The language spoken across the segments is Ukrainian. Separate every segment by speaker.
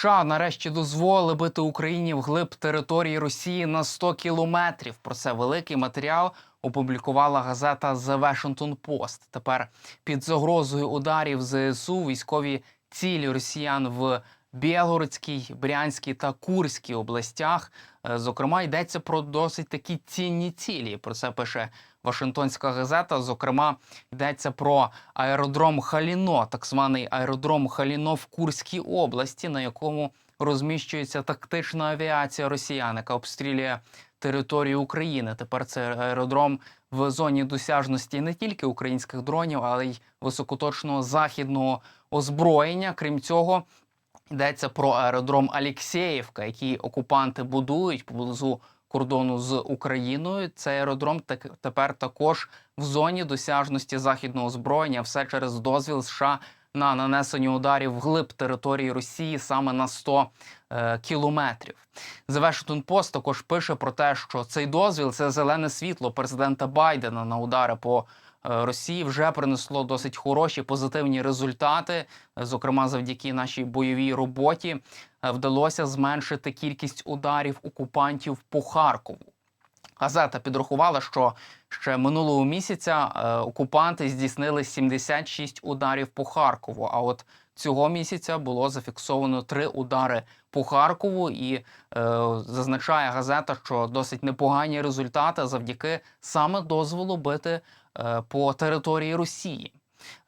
Speaker 1: США нарешті дозволили бити Україні вглиб території Росії на 100 кілометрів. Про це великий матеріал опублікувала газета The Washington Post. Тепер під загрозою ударів ЗСУ військові цілі росіян в Білгородській, Брянській та Курській областях. Е, Зокрема, йдеться про досить такі цінні цілі. Про це пише Вашингтонська газета. Зокрема, йдеться про аеродром Халіно, так званий аеродром Халіно в Курській області, на якому розміщується тактична авіація росіян, яка обстрілює територію України. Тепер це аеродром в зоні досяжності не тільки українських дронів, але й високоточного західного озброєння. Крім цього, йдеться про аеродром Алєксєєвка, який окупанти будують поблизу кордону з Україною. Цей аеродром так тепер також в зоні досяжності західного озброєння. Все через дозвіл США на нанесення ударів вглиб території Росії саме на 100 е, кілометрів. The Post також пише про те, що цей дозвіл це зелене світло президента Байдена на удари по Росії вже принесло досить хороші позитивні результати. Е, Зокрема, завдяки нашій бойовій роботі е, вдалося зменшити кількість ударів окупантів по Харкову. Газета підрахувала, що ще минулого місяця е, окупанти здійснили 76 ударів по Харкову. А от цього місяця було зафіксовано три удари по Харкову, і е, зазначає газета, що досить непогані результати завдяки саме дозволу бити е, по території Росії.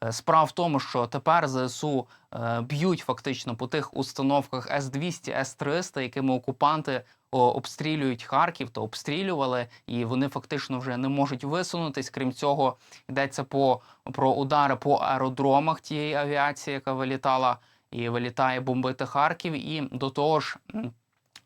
Speaker 1: Е, Справа в тому, що тепер ЗСУ е, б'ють фактично по тих установках С-200, С-300, якими окупанти обстрілюють Харків та обстрілювали, і вони фактично вже не можуть висунутись. Крім цього, йдеться по про удари по аеродромах тієї авіації, яка вилітала і вилітає бомбити Харків. І до того ж,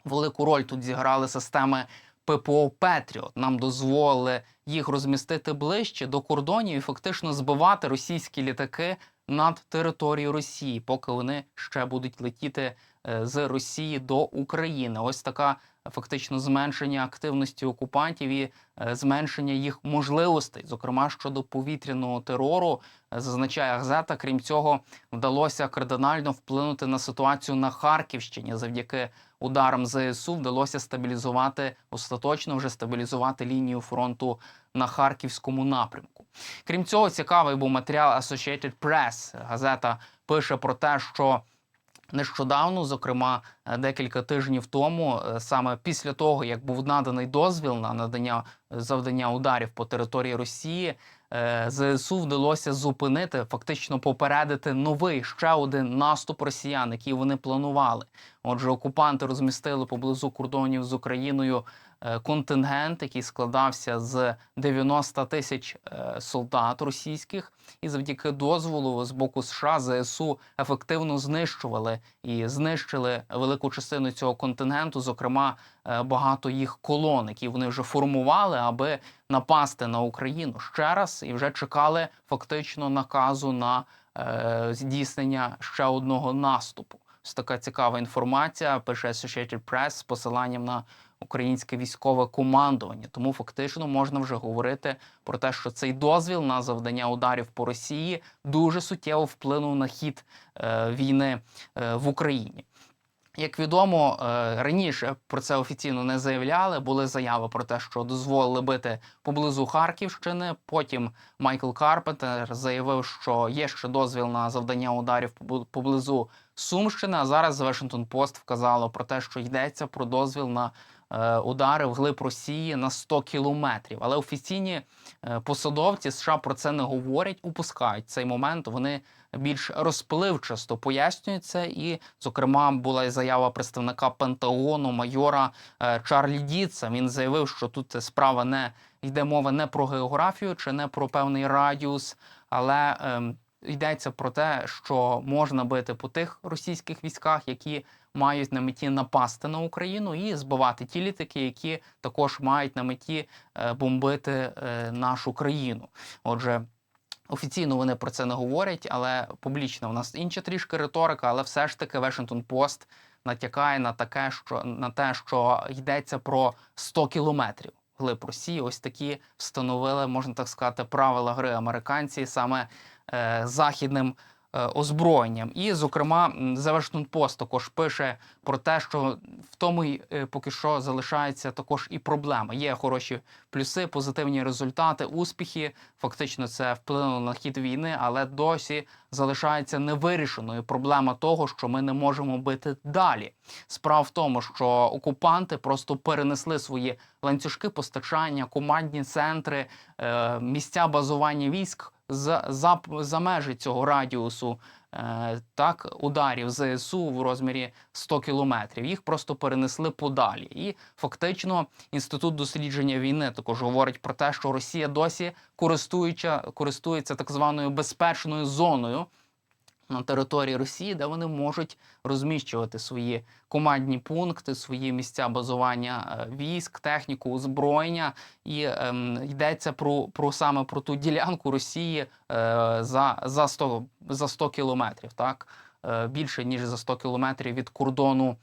Speaker 1: велику роль тут зіграли системи ППО Петріот. Нам дозволили їх розмістити ближче до кордонів і фактично збивати російські літаки над територією Росії, поки вони ще будуть летіти е, з Росії до України. Ось така фактично зменшення активності окупантів і е, зменшення їх можливостей, зокрема щодо повітряного терору, Е, зазначає газета. Крім цього, вдалося кардинально вплинути на ситуацію на Харківщині завдяки ударам ЗСУ. Вдалося стабілізувати остаточно вже стабілізувати лінію фронту на харківському напрямку. Крім цього, цікавий був матеріал Associated Press. Газета пише про те, що Нещодавно, зокрема, декілька тижнів тому, е, саме після того, як був наданий дозвіл на надання е, завдання ударів по території Росії, е, ЗСУ вдалося зупинити, фактично попередити новий ще один наступ росіян, який вони планували. Отже, окупанти розмістили поблизу кордонів з Україною е, контингент, який складався з 90 тисяч е, солдат російських, і завдяки дозволу з боку США ЗСУ ефективно знищували і знищили велику частину цього контингенту, зокрема е, багато їх колон, які вони вже формували, аби напасти на Україну ще раз, і вже чекали фактично наказу на здійснення ще одного наступу. Ось така цікава інформація. Пише Associated Press з посиланням на українське військове командування. Тому фактично можна вже говорити про те, що цей дозвіл на завдання ударів по Росії дуже суттєво вплинув на хід е, війни е, в Україні. Як відомо, е, раніше про це офіційно не заявляли. Були заяви про те, що дозволили бити поблизу Харківщини. Потім Майкл Карпентер заявив, що є ще дозвіл на завдання ударів поблизу Сумщини. А зараз Washington Post вказало про те, що йдеться про дозвіл на е, удари вглиб Росії на 100 кілометрів. Але офіційні е, посадовці США про це не говорять, упускають цей момент. Вони більш розпливчасто пояснюють це. І, зокрема, була й заява представника Пентагону майора е, Чарлі Дітса. Він заявив, що тут справа не йде мова не про географію чи не про певний радіус, але ем, йдеться про те, що можна бити по тих російських військах, які мають на меті напасти на Україну і збивати ті літаки, які також мають на меті е, бомбити е, нашу країну. Отже. Офіційно вони про це не говорять, але публічно у нас інша трішки риторика, але все ж таки Washington Post натякає на таке, що на те, що йдеться про 100 кілометрів глиб Росії. Ось такі встановили, можна так сказати, правила гри американці саме е, західним озброєнням. І, зокрема, The Post також пише про те, що в тому й, е, поки що залишається також і проблема. Є хороші плюси, позитивні результати, успіхи. Фактично, це вплинуло на хід війни, але досі залишається невирішеною проблема того, що ми не можемо бити далі. Справа в тому, що окупанти просто перенесли свої ланцюжки постачання, командні центри, е, місця базування військ за, за, за межі цього радіусу. е, Так, ударів ЗСУ в розмірі 100 кілометрів. Їх просто перенесли подалі. І фактично інститут дослідження війни також говорить про те, що Росія досі користується, користується так званою безпечною зоною на території Росії, де вони можуть розміщувати свої командні пункти, свої місця базування е, військ, техніку, озброєння. І ем, йдеться про, про саме про ту ділянку Росії е, за, за 100, за 100 кілометрів. Так? Е, Більше ніж за 100 кілометрів від кордону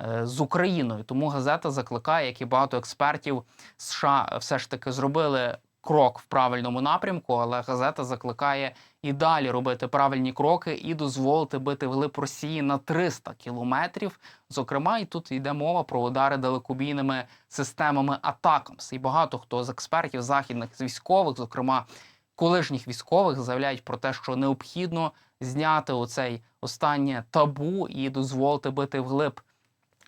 Speaker 1: е, з Україною. Тому газета закликає, як і багато експертів США все ж таки зробили крок в правильному напрямку, але газета закликає і далі робити правильні кроки і дозволити бити вглиб Росії на 300 кілометрів. Зокрема, і тут йде мова про удари далекобійними системами Атакамс. І багато хто з експертів західних з військових, зокрема колишніх військових, заявляють про те, що необхідно зняти оцей останнє табу і дозволити бити вглиб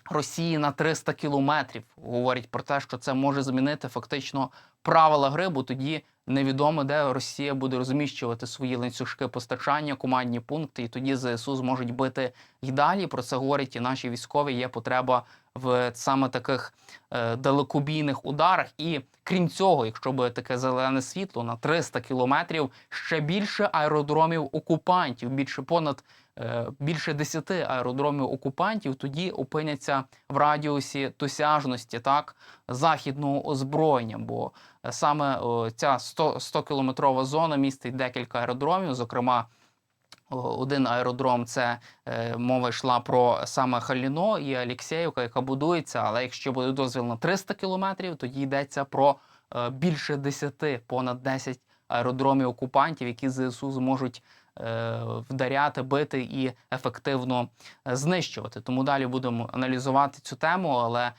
Speaker 1: Росії на 300 кілометрів. Говорять про те, що це може змінити фактично правила гри, бо тоді невідомо, де Росія буде розміщувати свої ланцюжки постачання, командні пункти, і тоді ЗСУ зможуть бити й далі. Про це говорять і наші військові. Є потреба в саме таких е, далекобійних ударах. І крім цього, якщо буде таке зелене світло на 300 кілометрів, ще більше аеродромів окупантів, більше понад більше 10 аеродромів окупантів тоді опиняться в радіусі досяжності так західного озброєння. Бо е, саме ця 100, 100 кілометрова зона містить декілька аеродромів, зокрема. Один аеродром це е, мова йшла про саме Халіно і Алєксєївка, яка будується. Але якщо буде дозвіл на 300 кілометрів, тоді йдеться про е, більше 10, понад 10 аеродромів окупантів, які ЗСУ зможуть е, вдаряти, бити і ефективно е, знищувати. Тому далі будемо аналізувати цю тему, але е,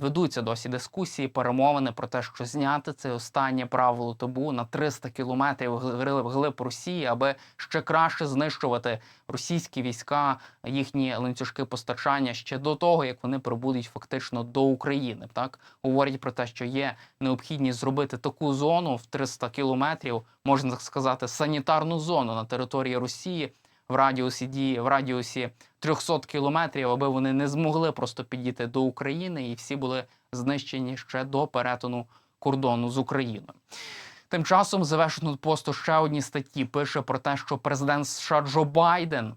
Speaker 1: ведуться досі дискусії, перемовини про те, що зняти це останнє правило табу на 300 кілометрів вгли- вглиб Росії, аби ще краще знищувати російські війська, їхні ланцюжки постачання ще до того, як вони прибудуть фактично до України. Так говорять про те, що є необхідність зробити таку зону в 300 кілометрів, можна так сказати, санітарну зону на території Росії в радіусі дії в радіусі 300 кілометрів, аби вони не змогли просто підійти до України, і всі були знищені ще до перетину кордону з Україною. Тим часом The Washington Post у ще одні статті пише про те, що президент США Джо Байден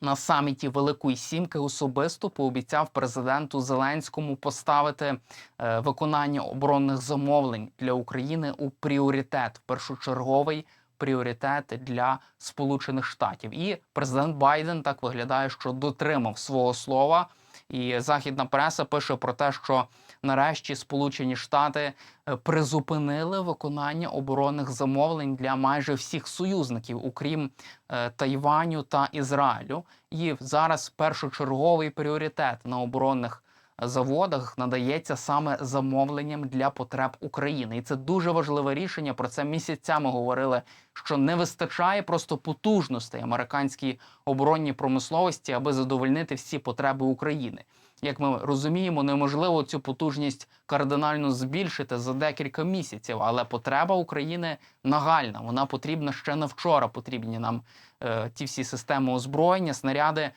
Speaker 1: на саміті Великої Сімки особисто пообіцяв президенту Зеленському поставити е, виконання оборонних замовлень для України у пріоритет, першочерговий пріоритет для Сполучених Штатів. І президент Байден так виглядає, що дотримав свого слова. І західна преса пише про те, що нарешті Сполучені Штати е, призупинили виконання оборонних замовлень для майже всіх союзників, окрім е, Тайваню та Ізраїлю. І зараз першочерговий пріоритет на оборонних заводах надається саме замовленням для потреб України, і це дуже важливе рішення. Про це місяцями говорили, що не вистачає просто потужностей американській оборонній промисловості, аби задовольнити всі потреби України. Як ми розуміємо, неможливо цю потужність кардинально збільшити за декілька місяців, але потреба України нагальна. Вона потрібна ще на вчора. Потрібні нам е, ті всі системи озброєння, снаряди.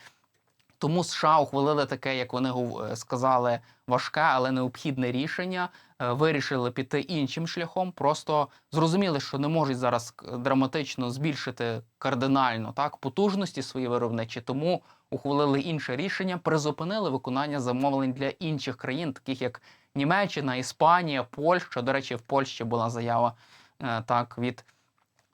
Speaker 1: Тому США ухвалили таке, як вони е, сказали, важке, але необхідне рішення. Е, Вирішили піти іншим шляхом. Просто зрозуміли, що не можуть зараз драматично збільшити кардинально так потужності свої виробничі. Тому ухвалили інше рішення, призупинили виконання замовлень для інших країн, таких як Німеччина, Іспанія, Польща. До речі, в Польщі була заява е, так від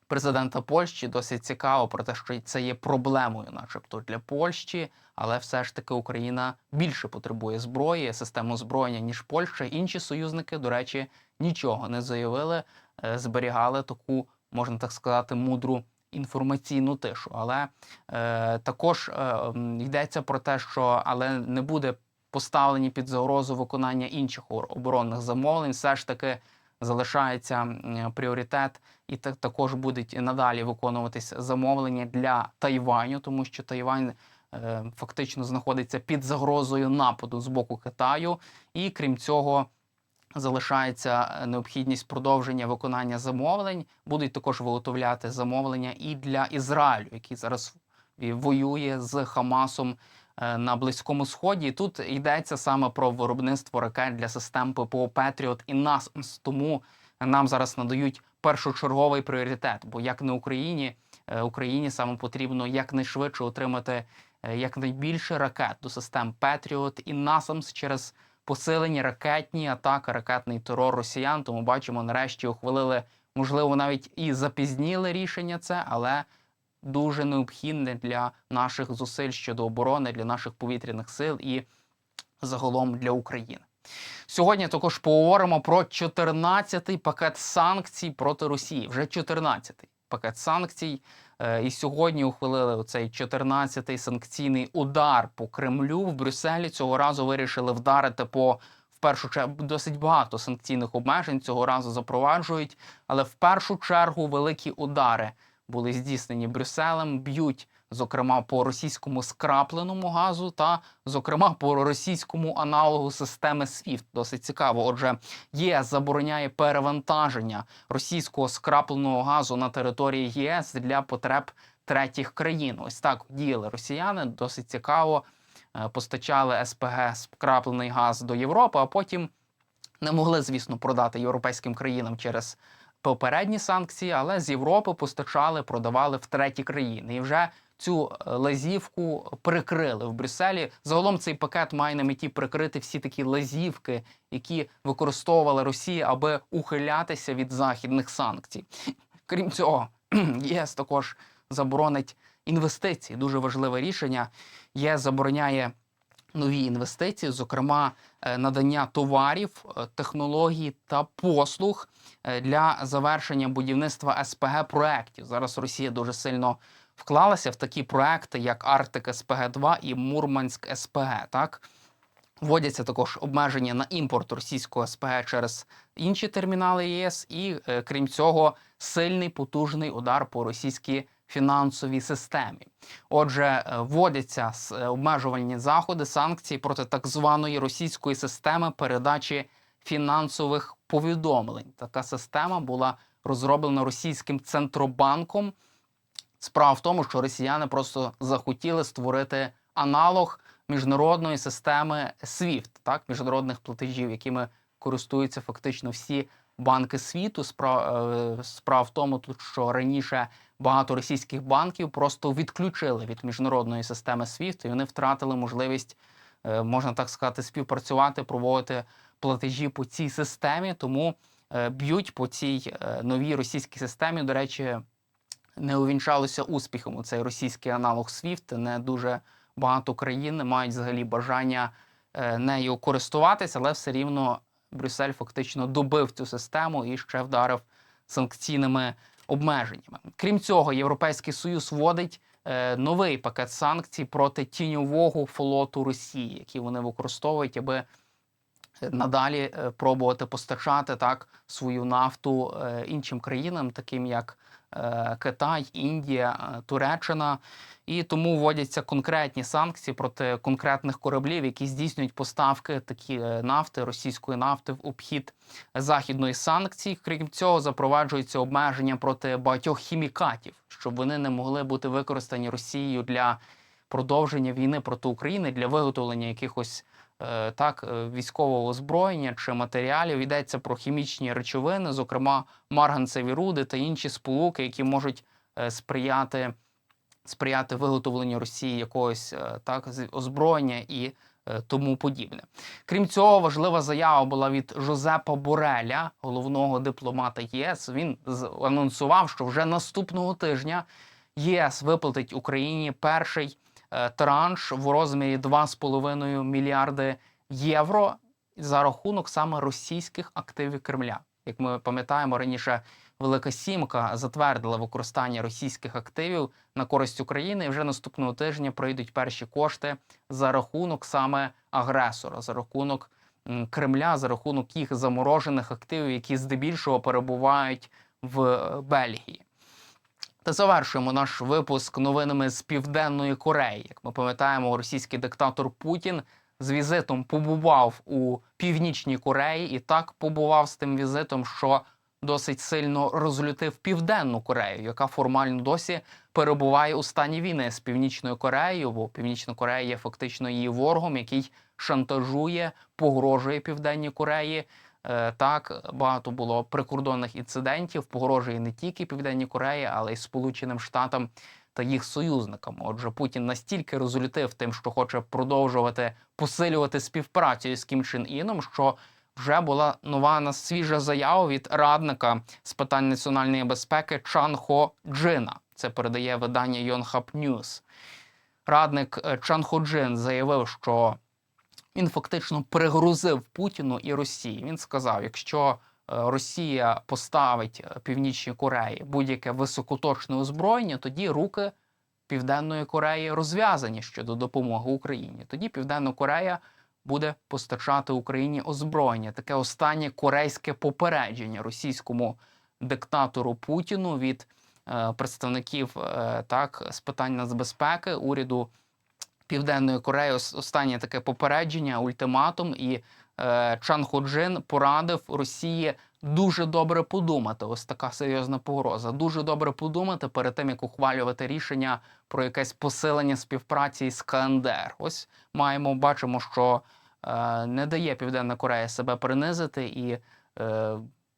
Speaker 1: президента Польщі. Досить цікаво про те, що це є проблемою, начебто, для Польщі, але все ж таки Україна більше потребує зброї, систем озброєння, ніж Польща. Інші союзники, до речі, нічого не заявили, е, зберігали таку, можна так сказати, мудру інформаційну тишу. Але е, також е, йдеться про те, що але не буде поставлені під загрозу виконання інших оборонних замовлень. Все ж таки залишається пріоритет, і так також будуть надалі виконуватись замовлення для Тайваню, тому що Тайвань. е, Фактично знаходиться під загрозою нападу з боку Китаю, і крім цього, залишається е, необхідність продовження виконання замовлень. Будуть також виготовляти замовлення і для Ізраїлю, який зараз воює з Хамасом на Близькому Сході. Тут йдеться саме про виробництво ракет для систем ППО Петріот і НАСАМС. Тому нам зараз надають першочерговий пріоритет. Бо як не Україні, е, Україні саме потрібно якнайшвидше отримати е, якнайбільше ракет до систем Петріот і НАСАМС через посилені ракетні атаки, ракетний терор росіян. Тому бачимо, нарешті ухвалили, можливо, навіть і запізніли рішення це, але дуже необхідне для наших зусиль щодо оборони, для наших повітряних сил і загалом для України. Сьогодні також поговоримо про 14-й пакет санкцій проти Росії. Вже 14-й пакет санкцій. Е, І сьогодні ухвалили цей 14-й санкційний удар по Кремлю в Брюсселі. Цього разу вирішили вдарити по в першу чергу досить багато санкційних обмежень цього разу запроваджують, але в першу чергу великі удари були здійснені Брюсселем, б'ють. Зокрема, по російському скрапленому газу та, зокрема, по російському аналогу системи SWIFT. Досить цікаво. Отже, ЄС забороняє перевантаження російського скрапленого газу на території ЄС для потреб третіх країн. Ось так діяли росіяни. Досить цікаво. Е, Постачали СПГ скраплений газ до Європи, а потім не могли, звісно, продати європейським країнам через попередні санкції, але з Європи постачали, продавали в треті країни. І вже цю е, лазівку прикрили в Брюсселі. Загалом цей пакет має на меті прикрити всі такі лазівки, які використовувала Росія, аби ухилятися від західних санкцій. Крім цього, ЄС також заборонить інвестиції. Дуже важливе рішення. ЄС забороняє нові інвестиції, зокрема е, надання товарів, е, технологій та послуг е, для завершення будівництва СПГ проєктів. Зараз Росія дуже сильно вклалася в такі проекти, як Арктик СПГ 2 і Мурманськ СПГ. Так вводяться також обмеження на імпорт російського СПГ через інші термінали ЄС, і крім цього, сильний потужний удар по російській фінансовій системі. Отже, е, вводяться е, обмежувальні заходи, санкції проти так званої російської системи передачі фінансових повідомлень. Така система була розроблена російським центробанком. Справа в тому, що росіяни просто захотіли створити аналог міжнародної системи SWIFT, так, міжнародних платежів, якими користуються фактично всі банки світу. Справа, е, справа в тому, тут, що раніше багато російських банків просто відключили від міжнародної системи SWIFT, і вони втратили можливість, е, можна так сказати, співпрацювати, проводити платежі по цій системі. Тому е, б'ють по цій новій російській системі. До речі, не увінчалося успіхом у цей російський аналог SWIFT. Не дуже багато країн мають взагалі бажання нею користуватися, але все рівно Брюссель фактично добив цю систему і ще вдарив санкційними обмеженнями. Крім цього, Європейський Союз вводить е, новий пакет санкцій проти тіньового флоту Росії, який вони використовують, аби надалі е, пробувати постачати так свою нафту е, іншим країнам, таким як е, Китай, Індія, е, Туреччина. І тому вводяться конкретні санкції проти конкретних кораблів, які здійснюють поставки такі е, нафти, російської нафти в обхід західної санкцій. Крім цього, запроваджуються обмеження проти багатьох хімікатів, щоб вони не могли бути використані Росією для продовження війни проти України для виготовлення якихось е, так е, військового озброєння чи матеріалів. Йдеться про хімічні речовини, зокрема марганцеві руди та інші сполуки, які можуть е, сприяти сприяти виготовленню Росії якогось е, так озброєння і е, тому подібне. Крім цього, важлива заява була від Жозепа Бореля, головного дипломата ЄС. Він анонсував, що вже наступного тижня ЄС виплатить Україні перший е, транш в розмірі 2,5 мільярди євро за рахунок саме російських активів Кремля. Як ми пам'ятаємо, раніше Велика Сімка затвердила використання російських активів на користь України. І вже наступного тижня прийдуть перші кошти за рахунок саме агресора, за рахунок Кремля, за рахунок їх заморожених активів, які здебільшого перебувають в е, Бельгії. Та завершуємо наш випуск новинами з Південної Кореї. Як ми пам'ятаємо, російський диктатор Путін з візитом побував у Північній Кореї і так побував з тим візитом, що досить сильно розлютив Південну Корею, яка формально досі перебуває у стані війни з Північною Кореєю, бо Північна Корея є фактично її ворогом, який шантажує, погрожує Південній Кореї. Е, Так, багато було прикордонних інцидентів, погрожує не тільки Південній Кореї, але й Сполученим Штатам та їх союзникам. Отже, Путін настільки розлютив тим, що хоче продовжувати посилювати співпрацю з Кім Чен Іном, що вже була нова свіжа заява від радника з питань національної безпеки Чан Хо Джина. Це передає видання Yonhap News. Радник е, Чан Хо Джин заявив, що він фактично перегрузив Путіну і Росії. Він сказав: якщо е, Росія поставить е, Північній Кореї будь-яке високоточне озброєння, тоді руки Південної Кореї розв'язані щодо допомоги Україні. Тоді Південна Корея буде постачати Україні озброєння. Таке останнє корейське попередження російському диктатору Путіну від е, представників так з питань нацбезпеки уряду Південної Кореї. Останнє таке попередження, ультиматум, і е, Чан Ходжин порадив Росії дуже добре подумати. Ось така серйозна погроза. Дуже добре подумати перед тим, як ухвалювати рішення про якесь посилення співпраці з КНДР. Ось маємо, бачимо, що е, не дає Південна Корея себе принизити і. Е,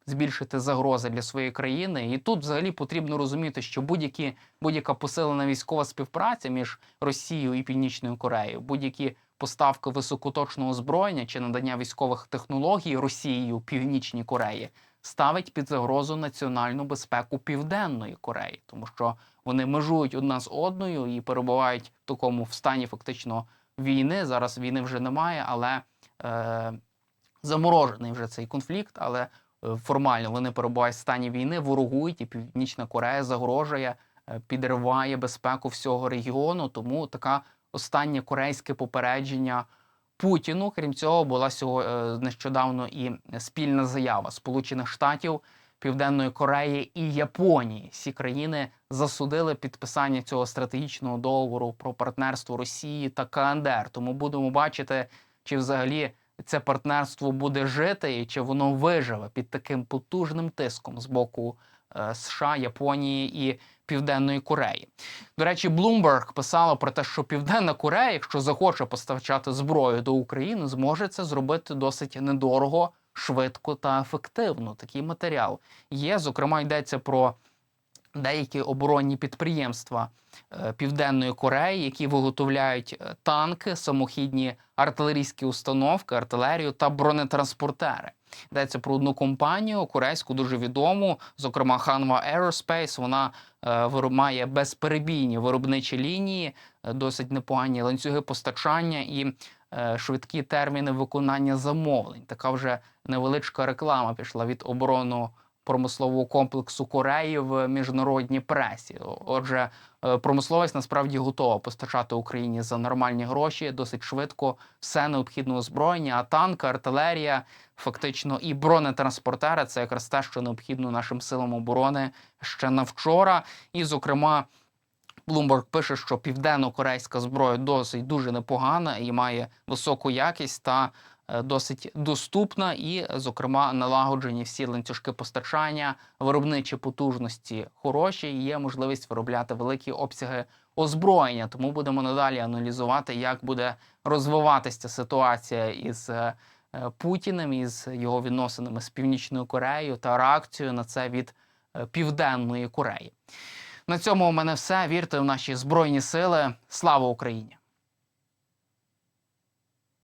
Speaker 1: Збільшити загрози для своєї країни, і тут взагалі потрібно розуміти, що будь-які будь-яка посилена військова співпраця між Росією і Північною Кореєю, будь-які поставки високоточного озброєння чи надання військових технологій Росією Північній Кореї ставить під загрозу національну безпеку Південної Кореї, тому що вони межують одна з одною і перебувають в такому в стані фактично війни. Зараз війни вже немає, але е, заморожений вже цей конфлікт. Але формально вони перебувають в стані війни, ворогують, і Північна Корея загрожує, е, підриває безпеку всього регіону. Тому така останнє корейське попередження Путіну. Крім цього, була е, нещодавно і спільна заява Сполучених Штатів. Південної Кореї і Японії всі країни засудили підписання цього стратегічного договору про партнерство Росії та КНДР. Тому будемо бачити, чи взагалі це партнерство буде жити, і чи воно виживе під таким потужним тиском з боку е, США, Японії і Південної Кореї. До речі, Bloomberg писала про те, що Південна Корея, якщо захоче постачати зброю до України, зможе це зробити досить недорого, швидко та ефективно. Такий матеріал є. Зокрема, йдеться про деякі оборонні підприємства е, Південної Кореї, які виготовляють е, танки, самохідні артилерійські установки, артилерію та бронетранспортери. Йдеться про одну компанію корейську, дуже відому, зокрема Hanwha Aerospace. Вона е, має безперебійні виробничі лінії, е, досить непогані ланцюги постачання і е, швидкі терміни виконання замовлень. Така вже невеличка реклама пішла від оборонного промислового комплексу Кореї в міжнародній пресі. Отже, е, промисловість насправді готова постачати Україні за нормальні гроші, досить швидко все необхідне озброєння, а танки, артилерія, фактично і бронетранспортери це якраз те, що необхідно нашим силам оборони ще на вчора. І, зокрема, Bloomberg пише, що південно-корейська зброя досить дуже непогана і має високу якість та досить доступна, і, зокрема, налагоджені всі ланцюжки постачання, виробничі потужності хороші. і Є можливість виробляти великі обсяги озброєння. Тому будемо надалі аналізувати, як буде розвиватися ситуація із е, е, Путіним, із його відносинами з Північною Кореєю та реакцією на це від е, Південної Кореї. На цьому у мене все. Вірте в наші збройні сили. Слава Україні!